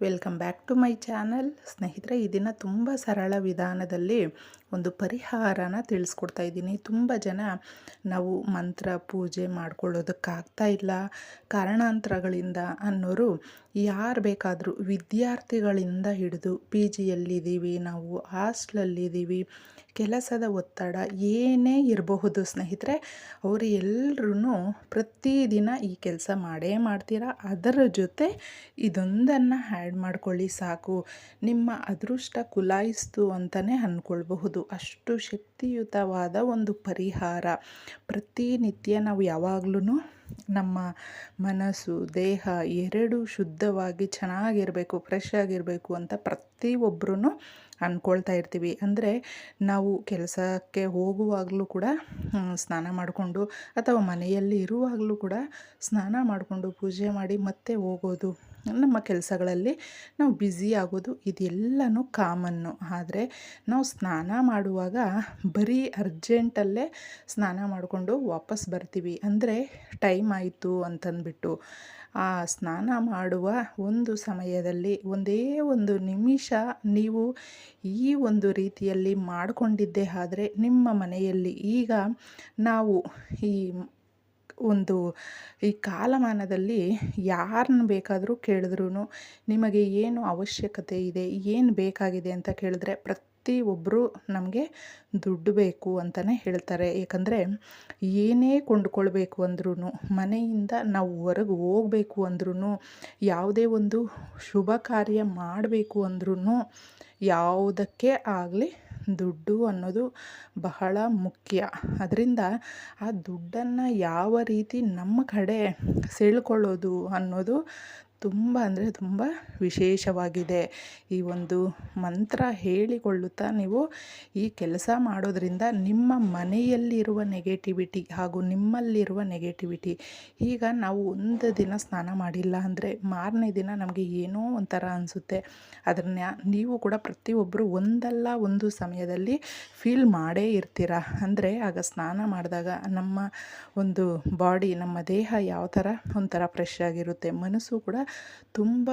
Welcome back to my channel. ಸ್ನೇಹಿತರೆ, ಈ ದಿನ ತುಂಬ ಸರಳ ವಿಧಾನದಲ್ಲಿ ಒಂದು ಪರಿಹಾರನ ತಿಳಿಸ್ಕೊಡ್ತಾ ಇದ್ದೀನಿ. ತುಂಬ ಜನ ನಾವು ಮಂತ್ರ ಪೂಜೆ ಮಾಡ್ಕೊಳ್ಳೋದಕ್ಕಾಗ್ತಾ ಇಲ್ಲ, ಕಾರಣಾಂತರಗಳಿಂದ ಅನ್ನೋರು ಯಾರು ಬೇಕಾದರೂ ವಿದ್ಯಾರ್ಥಿಗಳಿಂದ ಹಿಡಿದು ಪಿ ಜಿಯಲ್ಲಿದ್ದೀವಿ, ನಾವು ಹಾಸ್ಟ್ಲಲ್ಲಿದ್ದೀವಿ, ಕೆಲಸದ ಒತ್ತಡ ಏನೇ ಇರಬಹುದು ಸ್ನೇಹಿತರೆ, ಅವರು ಎಲ್ಲರೂ ಪ್ರತಿದಿನ ಈ ಕೆಲಸ ಮಾಡೇ ಮಾಡ್ತೀರಾ? ಅದರ ಜೊತೆ ಇದೊಂದನ್ನು ಆ್ಯಡ್ ಮಾಡ್ಕೊಳ್ಳಿ ಸಾಕು. ನಿಮ್ಮ ಅದೃಷ್ಟ ಕುಲಾಯಿಸ್ತು ಅಂತಲೇ ಅಂದ್ಕೊಳ್ಬಹುದು ಅಷ್ಟು ಶಕ್ತಿಯುತವಾದ ಒಂದು ಪರಿಹಾರ. ಪ್ರತಿನಿತ್ಯ ನಾವು ಯಾವಾಗಲೂ ನಮ್ಮ ಮನಸ್ಸು ದೇಹ ಎರಡೂ ಶುದ್ಧವಾಗಿ ಚೆನ್ನಾಗಿರಬೇಕು ಫ್ರೆಶ್ ಆಗಿರಬೇಕು ಅಂತ ಪ್ರತಿಯೊಬ್ಬರೂ ಅಂದ್ಕೊಳ್ತಾ ಇರ್ತೀವಿ. ಅಂದರೆ ನಾವು ಕೆಲಸಕ್ಕೆ ಹೋಗುವಾಗಲೂ ಕೂಡ ಸ್ನಾನ ಮಾಡಿಕೊಂಡು ಅಥವಾ ಮನೆಯಲ್ಲಿ ಇರುವಾಗಲೂ ಕೂಡ ಸ್ನಾನ ಮಾಡಿಕೊಂಡು ಪೂಜೆ ಮಾಡಿ ಮತ್ತೆ ಹೋಗೋದು. ನಮ್ಮ ಕೆಲಸಗಳಲ್ಲಿ ನಾವು ಬ್ಯುಸಿ ಆಗೋದು ಇದೆಲ್ಲನೂ ಕಾಮನ್ನು. ಆದರೆ ನಾವು ಸ್ನಾನ ಮಾಡುವಾಗ ಬರೀ ಅರ್ಜೆಂಟಲ್ಲೇ ಸ್ನಾನ ಮಾಡಿಕೊಂಡು ವಾಪಸ್ ಬರ್ತೀವಿ. ಅಂದರೆ ಟೈಮ್ ಆಯಿತು ಅಂತಂದ್ಬಿಟ್ಟು. ಆ ಸ್ನಾನ ಮಾಡುವ ಒಂದು ಸಮಯದಲ್ಲಿ ಒಂದೇ ಒಂದು ನಿಮಿಷ ನೀವು ಈ ಒಂದು ರೀತಿಯಲ್ಲಿ ಮಾಡಿಕೊಂಡಿದ್ದೇ ಆದರೆ ನಿಮ್ಮ ಮನೆಯಲ್ಲಿ ಈಗ ನಾವು ಈ ಒಂದು ಈ ಕಾಲಮಾನದಲ್ಲಿ ಯಾರನ್ನ ಬೇಕಾದರೂ ಕೇಳಿದ್ರೂ ನಿಮಗೆ ಏನು ಅವಶ್ಯಕತೆ ಇದೆ, ಏನು ಬೇಕಾಗಿದೆ ಅಂತ ಕೇಳಿದ್ರೆ ಪ್ರತಿಯೊಬ್ಬರು ನಮಗೆ ದುಡ್ಡು ಬೇಕು ಅಂತಲೇ ಹೇಳ್ತಾರೆ. ಏಕೆಂದರೆ ಏನೇ ಕೊಂಡ್ಕೊಳ್ಬೇಕು ಅಂದ್ರೂ ಮನೆಯಿಂದ ನಾವು ಹೊರಗೆ ಹೋಗಬೇಕು ಅಂದ್ರೂ ಯಾವುದೇ ಒಂದು ಶುಭ ಕಾರ್ಯ ಮಾಡಬೇಕು ಅಂದ್ರೂ ಯಾವುದಕ್ಕೆ ಆಗಲಿ ದುಡ್ಡು ಅನ್ನೋದು ಬಹಳ ಮುಖ್ಯ. ಅದರಿಂದ ಆ ದುಡ್ಡನ್ನು ಯಾವ ರೀತಿ ನಮ್ಮ ಕಡೆ ಸೆಳ್ಕೊಳ್ಳೋದು ಅನ್ನೋದು ತುಂಬ ಅಂದರೆ ತುಂಬ ವಿಶೇಷವಾಗಿದೆ. ಈ ಒಂದು ಮಂತ್ರ ಹೇಳಿಕೊಳ್ಳುತ್ತಾ ನೀವು ಈ ಕೆಲಸ ಮಾಡೋದರಿಂದ ನಿಮ್ಮ ಮನೆಯಲ್ಲಿರುವ ನೆಗೆಟಿವಿಟಿ ಹಾಗೂ ನಿಮ್ಮಲ್ಲಿರುವ ನೆಗೆಟಿವಿಟಿ ಈಗ ನಾವು ಒಂದು ದಿನ ಸ್ನಾನ ಮಾಡಿಲ್ಲ ಅಂದರೆ ಮಾರನೇ ದಿನ ನಮಗೆ ಏನೋ ಒಂಥರ ಅನಿಸುತ್ತೆ. ಅದನ್ನ ನೀವು ಕೂಡ ಪ್ರತಿಯೊಬ್ಬರು ಒಂದಲ್ಲ ಒಂದು ಸಮಯದಲ್ಲಿ ಫೀಲ್ ಮಾಡೇ ಇರ್ತೀರ. ಅಂದರೆ ಆಗ ಸ್ನಾನ ಮಾಡಿದಾಗ ನಮ್ಮ ಒಂದು ಬಾಡಿ ನಮ್ಮ ದೇಹ ಯಾವ ಥರ ಒಂಥರ ಫ್ರೆಶ್ ಆಗಿರುತ್ತೆ. ಮನಸ್ಸು ಕೂಡ ತುಂಬ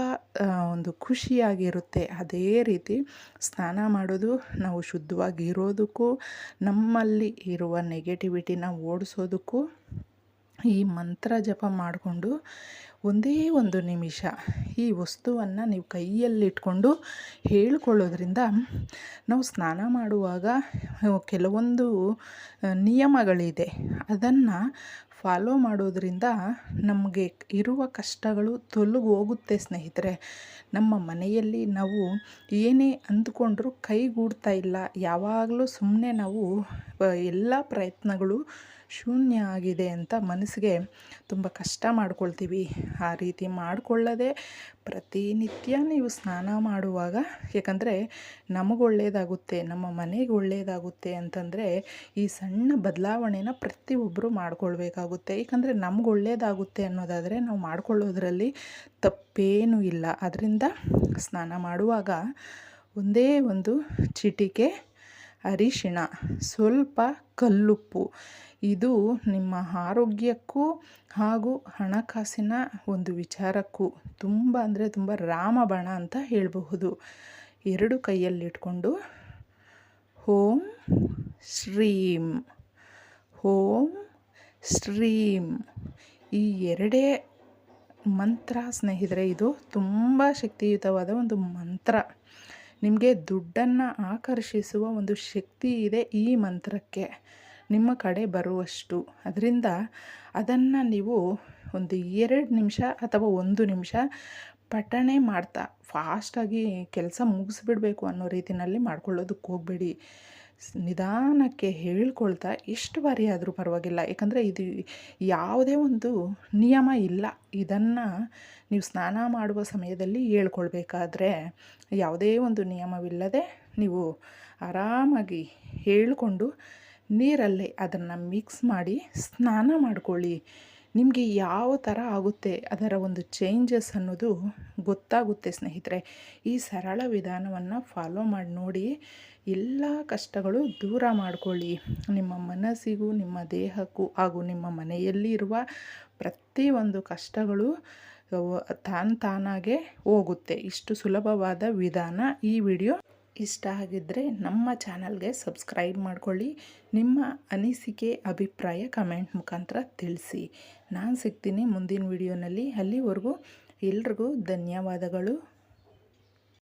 ಒಂದು ಖುಷಿಯಾಗಿರುತ್ತೆ. ಅದೇ ರೀತಿ ಸ್ನಾನ ಮಾಡೋದು ನಾವು ಶುದ್ಧವಾಗಿ ಇರೋದಕ್ಕೂ ನಮ್ಮಲ್ಲಿ ಇರುವ ನೆಗೆಟಿವಿಟಿನ ಓಡಿಸೋದಕ್ಕೂ ಈ ಮಂತ್ರ ಜಪ ಮಾಡಿಕೊಂಡು ಒಂದೇ ಒಂದು ನಿಮಿಷ ಈ ವಸ್ತುವನ್ನು ನೀವು ಕೈಯಲ್ಲಿಟ್ಕೊಂಡು ಹೇಳ್ಕೊಳ್ಳೋದ್ರಿಂದ ನಾವು ಸ್ನಾನ ಮಾಡುವಾಗ ಕೆಲವೊಂದು ನಿಯಮಗಳಿದೆ. ಅದನ್ನು ಫಾಲೋ ಮಾಡೋದ್ರಿಂದ ನಮಗೆ ಇರುವ ಕಷ್ಟಗಳು ತೊಲಗು ಹೋಗುತ್ತೆ ಸ್ನೇಹಿತರೆ. ನಮ್ಮ ಮನೆಯಲ್ಲಿ ನಾವು ಏನೇ ಅಂದುಕೊಂಡ್ರೂ ಕೈಗೂಡ್ತಾ ಇಲ್ಲ. ಯಾವಾಗಲೂ ಸುಮ್ಮನೆ ನಾವು ಎಲ್ಲ ಪ್ರಯತ್ನಗಳು ಶೂನ್ಯ ಆಗಿದೆ ಅಂತ ಮನಸ್ಸಿಗೆ ತುಂಬ ಕಷ್ಟ ಮಾಡ್ಕೊಳ್ತೀವಿ. ಆ ರೀತಿ ಮಾಡಿಕೊಳ್ಳದೆ ಪ್ರತಿನಿತ್ಯ ನೀವು ಸ್ನಾನ ಮಾಡುವಾಗ, ಯಾಕಂದರೆ ನಮಗೆ ಒಳ್ಳೆಯದಾಗುತ್ತೆ ನಮ್ಮ ಮನೆಗೆ ಒಳ್ಳೆಯದಾಗುತ್ತೆ ಅಂತಂದರೆ ಈ ಸಣ್ಣ ಬದಲಾವಣೆನ ಪ್ರತಿಯೊಬ್ಬರು ಮಾಡ್ಕೊಳ್ಬೇಕಾಗುತ್ತೆ. ಏಕೆಂದರೆ ನಮ್ಗೆ ಒಳ್ಳೆಯದಾಗುತ್ತೆ ಅನ್ನೋದಾದರೆ ನಾವು ಮಾಡ್ಕೊಳ್ಳೋದ್ರಲ್ಲಿ ತಪ್ಪೇನೂ ಇಲ್ಲ. ಅದರಿಂದ ಸ್ನಾನ ಮಾಡುವಾಗ ಒಂದೇ ಒಂದು ಚಿಟಿಕೆ ಅರಿಶಿಣ, ಸ್ವಲ್ಪ ಕಲ್ಲುಪ್ಪು. ಇದು ನಿಮ್ಮ ಆರೋಗ್ಯಕ್ಕೂ ಹಾಗೂ ಹಣಕಾಸಿನ ಒಂದು ವಿಚಾರಕ್ಕೂ ತುಂಬ ಅಂದರೆ ತುಂಬ ರಾಮಬಾಣ ಅಂತ ಹೇಳಬಹುದು. ಎರಡು ಕೈಯಲ್ಲಿಟ್ಕೊಂಡು ಓಂ ಶ್ರೀಂ ಓಂ ಶ್ರೀಂ. ಈ ಎರಡೇ ಮಂತ್ರ ಸ್ನೇಹಿತರೆ, ಇದು ತುಂಬ ಶಕ್ತಿಯುತವಾದ ಒಂದು ಮಂತ್ರ. ನಿಮಗೆ ದುಡ್ಡನ್ನು ಆಕರ್ಷಿಸುವ ಒಂದು ಶಕ್ತಿ ಇದೆ ಈ ಮಂತ್ರಕ್ಕೆ. ನಿಮ್ಮ ಕಡೆ ಬರುವಷ್ಟು. ಅದರಿಂದ ಅದನ್ನು ನೀವು ಒಂದು ಎರಡು ನಿಮಿಷ ಅಥವಾ ಒಂದು ನಿಮಿಷ ಪಠಣೆ ಮಾಡ್ತಾ ಫಾಸ್ಟಾಗಿ ಕೆಲಸ ಮುಗಿಸ್ಬಿಡ್ಬೇಕು ಅನ್ನೋ ರೀತಿಯಲ್ಲಿ ಮಾಡ್ಕೊಳ್ಳೋದಕ್ಕೆ ಹೋಗಬೇಡಿ. ನಿಧಾನಕ್ಕೆ ಹೇಳ್ಕೊಳ್ತಾ ಎಷ್ಟು ಬಾರಿ ಆದರೂ ಪರವಾಗಿಲ್ಲ. ಯಾಕಂದರೆ ಇದು ಯಾವುದೇ ಒಂದು ನಿಯಮ ಇಲ್ಲ. ಇದನ್ನು ನೀವು ಸ್ನಾನ ಮಾಡುವ ಸಮಯದಲ್ಲಿ ಹೇಳ್ಕೊಳ್ಬೇಕಾದ್ರೆ ಯಾವುದೇ ಒಂದು ನಿಯಮವಿಲ್ಲದೆ ನೀವು ಆರಾಮಾಗಿ ಹೇಳಿಕೊಂಡು ನೀರಲ್ಲೇ ಅದನ್ನು ಮಿಕ್ಸ್ ಮಾಡಿ ಸ್ನಾನ ಮಾಡ್ಕೊಳ್ಳಿ. ನಿಮಗೆ ಯಾವ ಥರ ಆಗುತ್ತೆ ಅದರ ಒಂದು ಚೇಂಜಸ್ ಅನ್ನೋದು ಗೊತ್ತಾಗುತ್ತೆ ಸ್ನೇಹಿತರೆ. ಈ ಸರಳ ವಿಧಾನವನ್ನು ಫಾಲೋ ಮಾಡಿ ನೋಡಿ ಎಲ್ಲ ಕಷ್ಟಗಳು ದೂರ ಮಾಡಿಕೊಳ್ಳಿ. ನಿಮ್ಮ ಮನಸ್ಸಿಗೂ, ನಿಮ್ಮ ದೇಹಕ್ಕೂ ಹಾಗೂ ನಿಮ್ಮ ಮನೆಯಲ್ಲಿ ಇರುವ ಪ್ರತಿಯೊಂದು ಕಷ್ಟಗಳು ತಾನು ತಾನಾಗೆ ಹೋಗುತ್ತೆ. ಇಷ್ಟು ಸುಲಭವಾದ ವಿಧಾನ ಈ ವಿಡಿಯೋ ಇಷ್ಟ ಆಗಿದ್ದರೆ ನಮ್ಮ ಚಾನಲ್ಗೆ ಸಬ್ಸ್ಕ್ರೈಬ್ ಮಾಡ್ಕೊಳ್ಳಿ. ನಿಮ್ಮ ಅನಿಸಿಕೆ, ಅಭಿಪ್ರಾಯ ಕಮೆಂಟ್ ಮುಖಾಂತರ ತಿಳಿಸಿ. ನಾನು ಸಿಗ್ತೀನಿ ಮುಂದಿನ ವಿಡಿಯೋನಲ್ಲಿ. ಅಲ್ಲಿವರೆಗೂ ಎಲ್ರಿಗೂ ಧನ್ಯವಾದಗಳು.